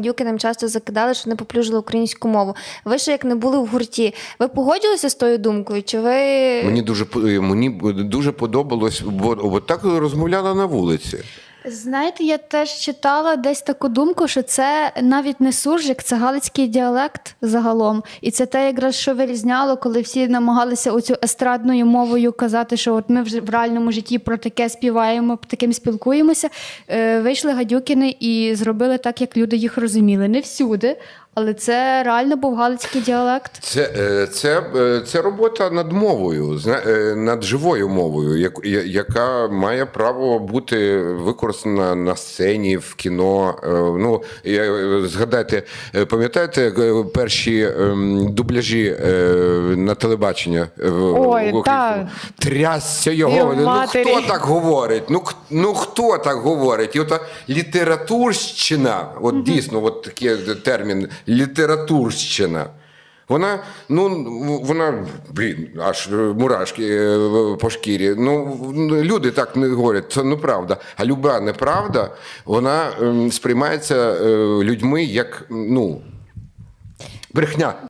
Гадюкиним часто закидали, що не поплюжили українську мову. Ви ще як не були в гурті. Ви погодилися з тою думкою? Чи ви Мені дуже по- мені дуже подобалось, бо, бо так розмовляла на вулиці. Знаєте, я теж читала десь таку думку, що це навіть не суржик, це галицький діалект загалом. І це те, якраз що вирізняло, коли всі намагалися оцю естрадною мовою казати, що от ми вже в реальному житті про таке співаємо, таким спілкуємося. Е, вийшли гадюкіни і зробили так, як люди їх розуміли. Не всюди, але це реально був галицький діалект. Це, е, це, е, це робота над мовою, е, над живою мовою, яка має право бути використана на сцені, в кіно. Е, Ну, я- е, згадайте, е, пам'ятаєте перші ем, дубляжі на телебачення? Ой, так. Трясся його. Його Ну, хто так говорить? Ну, ну хто так говорить? І от літературщина, от дійсно, от такий термін літературщина. Вона, ну, вона, блін, аж мурашки е, по шкірі. Ну, люди так не говорять, це ну правда. А люба неправда, вона ем, сприймається е, людьми як, ну, брехня.